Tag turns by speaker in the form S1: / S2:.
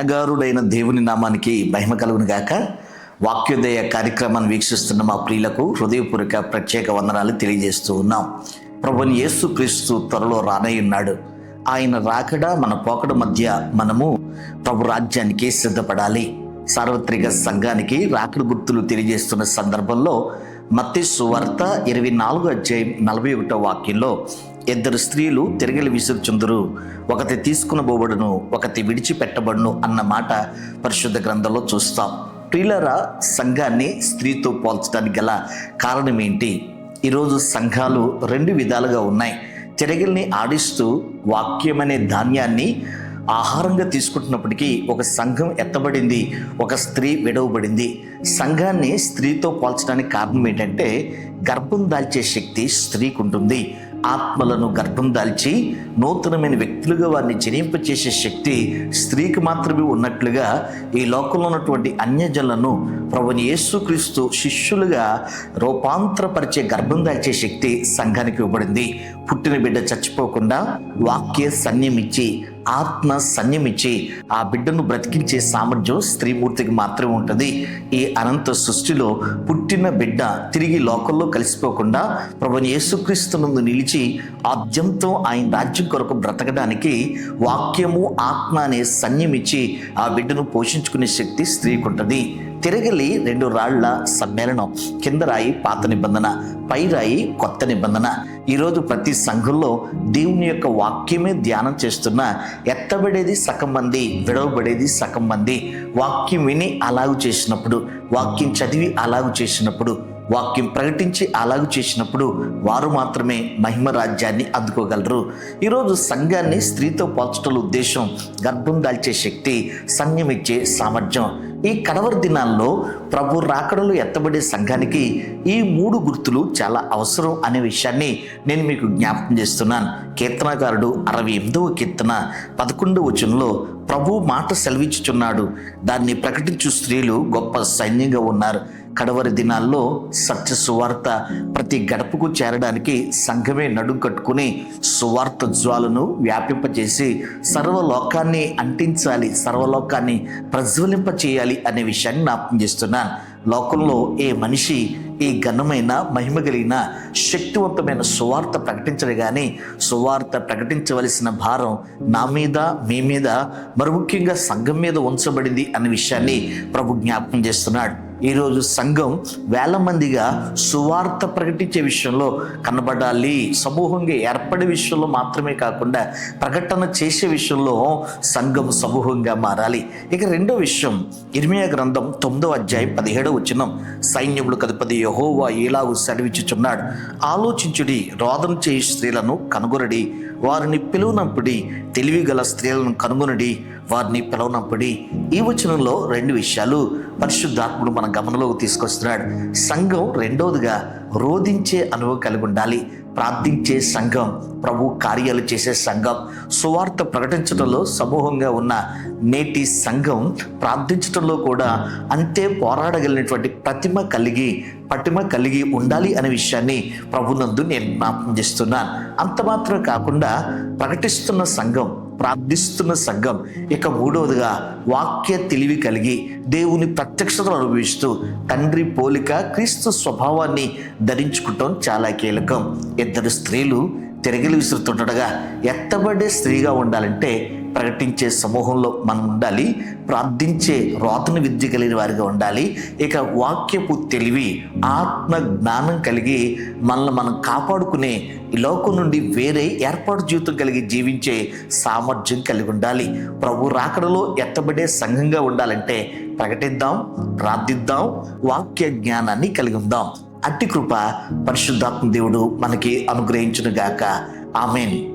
S1: దయాగారుడైన దేవుని నామానికి మహిమ కలుగును గాక. వాక్యోదయ కార్యక్రమాన్ని వీక్షిస్తున్న మా ప్రియులకు హృదయపూర్వక ప్రత్యేక వందనాలు తెలియజేస్తూ ఉన్నాం. ప్రభుని యేసు క్రీస్తు త్వరలో రానయ్యున్నాడు. ఆయన రాకడ మన పోకడ మధ్య మనము ప్రభు రాజ్యానికి సిద్ధపడాలి. సార్వత్రిక సంఘానికి రాకడ గుర్తులు తెలియజేస్తున్న సందర్భంలో మత్తి సువార్త ఇరవై నాలుగు అధ్యాయం నలభై ఒకటో వాక్యంలో ఇద్దరు స్త్రీలు తిరగలి విసురుచుందురు. ఒకటి తీసుకుని పోబడును ఒకటి విడిచిపెట్టబడును అన్న మాట పరిశుద్ధ గ్రంథంలో చూస్తాం. ప్రియులరా సంఘాన్ని స్త్రీతో పోల్చడానికి గల కారణం ఏంటి ఈరోజు సంఘాలు రెండు విధాలుగా ఉన్నాయి. తిరగల్ని ఆడిస్తూ వాక్యమనే ధాన్యాన్ని ఆహారంగా తీసుకుంటున్నప్పటికీ ఒక సంఘం ఎత్తబడింది ఒక స్త్రీ విడవబడింది. సంఘాన్ని స్త్రీతో పోల్చడానికి కారణం ఏంటంటే గర్భం దాల్చే శక్తి స్త్రీకి ఉంటుంది ఆత్మలను గర్భం దాల్చి నూతనమైన వ్యక్తులుగా వారిని జనింపచేసే శక్తి స్త్రీకి మాత్రమే ఉన్నట్లుగా ఈ లోకంలో ఉన్నటువంటి అన్యజనులను ప్రభుని యేసుక్రీస్తు శిష్యులుగా రూపాంతరపరిచే గర్భం దాల్చే శక్తి సంఘానికి ఇవ్వబడింది. పుట్టిన బిడ్డ చచ్చిపోకుండా వాక్య సన్యమిచ్చి ఆత్మ సన్యమిచ్చి ఆ బిడ్డను బ్రతికించే సామర్థ్యం స్త్రీమూర్తికి మాత్రమే ఉంటుంది. ఈ అనంత సృష్టిలో పుట్టిన బిడ్డ తిరిగి లోకంలో కలిసిపోకుండా ప్రభుని యేసుక్రీస్తునందు నిలిచి ఆద్యంతో ఆయన రాజ్యం కొరకు బ్రతకడానికి వాక్యము ఆత్మ అనే సన్యమిచ్చి ఆ బిడ్డను పోషించుకునే శక్తి స్త్రీకి ఉంటుంది తిరగలి రెండు రాళ్ళ సమ్మేళనం. కింద రాయి పాత నిబంధన పై రాయి కొత్త నిబంధన. ఈరోజు ప్రతి సంఘంలో దేవుని యొక్క వాక్యమే ధ్యానం చేస్తున్న ఎత్తబడేది సగం మంది విడవబడేది సగం మంది. వాక్యం విని అలాగు చేసినప్పుడు వాక్యం చదివి అలాగు చేసినప్పుడు వాక్యం ప్రకటించి అలాగ చేసినప్పుడు వారు మాత్రమే మహిమ రాజ్యాన్ని అందుకోగలరు. ఈరోజు సంఘాన్ని స్త్రీతో పోల్చటం ఉద్దేశం గర్భం దాల్చే శక్తి సంఘమిచ్చే సామర్థ్యం. ఈ కడవరి దినాల్లో ప్రభు రాకడలు ఎత్తబడే సంఘానికి ఈ మూడు గుర్తులు చాలా అవసరం అనే విషయాన్ని నేను మీకు జ్ఞాపకం చేస్తున్నాను. కీర్తనకారుడు అరవై ఎనిమిదవ కీర్తన పదకొండవ వచనంలో ప్రభు మాట సెలవిచ్చుచున్నాడు. దాన్ని ప్రకటించు స్త్రీలు గొప్ప సైన్యంగా ఉన్నారు. కడవరి దినాల్లో సత్య సువార్త ప్రతి గడపకు చేరడానికి సంఘమే నడుం కట్టుకుని సువార్త జ్వాలను వ్యాపింపచేసి సర్వలోకాన్ని అంటించాలి సర్వలోకాన్ని ప్రజ్వలింప చేయాలి అనే విషయాన్ని జ్ఞాపకం చేస్తున్నాను లోకంలో ఏ మనిషి ఈ ఘనమైన మహిమ కలిగిన శక్తివంతమైన సువార్త ప్రకటించడు కానీ సువార్త ప్రకటించవలసిన భారం నా మీద మీ మీద మరి ముఖ్యంగా సంఘం మీద ఉంచబడింది అనే విషయాన్ని ప్రభు జ్ఞాపకం చేస్తున్నాడు. ఈరోజు సంఘం వేల మందిగా సువార్త ప్రకటించే విషయంలో కనబడాలి. సమూహంగా ఏర్పడే విషయంలో మాత్రమే కాకుండా ప్రకటన చేసే విషయంలో సంఘం సమూహంగా మారాలి. ఇక రెండో విషయం ఇర్మియా గ్రంథం తొమ్మిదో అధ్యాయం పదిహేడో వచ్చినం సైన్యములు కదిపది యహోవా ఏలాగు సెలవిచ్చుచున్నాడు. ఆలోచించుడి రోదన చేయి స్త్రీలను కనుగొనడి. వారిని పిలువనప్పుడి తెలివి గల స్త్రీలను కనుగొనడి. వారిని పిలవనప్పటి ఈ వచనంలో రెండు విషయాలు పరిశుద్ధాత్ముడు మన గమనంలోకి తీసుకొస్తున్నాడు. సంఘం రెండవదిగా రోధించే అనుభవం కలిగి ఉండాలి. ప్రార్థించే సంఘం ప్రభు కార్యాలు చేసే సంఘం సువార్త ప్రకటించడంలో సమూహంగా ఉన్న నేటి సంఘం ప్రార్థించడంలో కూడా అంతే పోరాడగలిగినటువంటి ప్రతిమ కలిగి పటిమ కలిగి ఉండాలి అనే విషయాన్ని ప్రభునందు నేను జ్ఞాపకం చేస్తున్నాను. అంత మాత్రం కాకుండా ప్రకటిస్తున్న సంఘం ప్రార్థిస్తున్న సంఘం ఇక మూడవదిగా వాక్య తెలివి కలిగి దేవుని ప్రత్యక్షతను అనుభవిస్తూ తండ్రి పోలిక క్రీస్తు స్వభావాన్ని ధరించుకుంటాం చాలా కీలకం. ఇద్దరు స్త్రీలు తిరగలి విసురుతుండగా ఎత్తబడే స్త్రీగా ఉండాలంటే ప్రకటించే సమూహంలో మనం ఉండాలి ప్రార్థించే రోతన విద్య కలిగిన వారిగా ఉండాలి. ఇక వాక్యపు తెలివి ఆత్మ జ్ఞానం కలిగి మనల్ని మనం కాపాడుకునే ఈ లోకం నుండి వేరే ఏర్పాటు జీవితం కలిగి జీవించే సామర్థ్యం కలిగి ఉండాలి. ప్రభు రాకడలో ఎత్తబడే సంఘంగా ఉండాలంటే ప్రకటిద్దాం ప్రార్థిద్దాం వాక్య జ్ఞానాన్ని కలిగి ఉందాం. అట్టి కృప పరిశుద్ధాత్మ దేవుడు మనకి అనుగ్రహించును గాక ఆమెన్.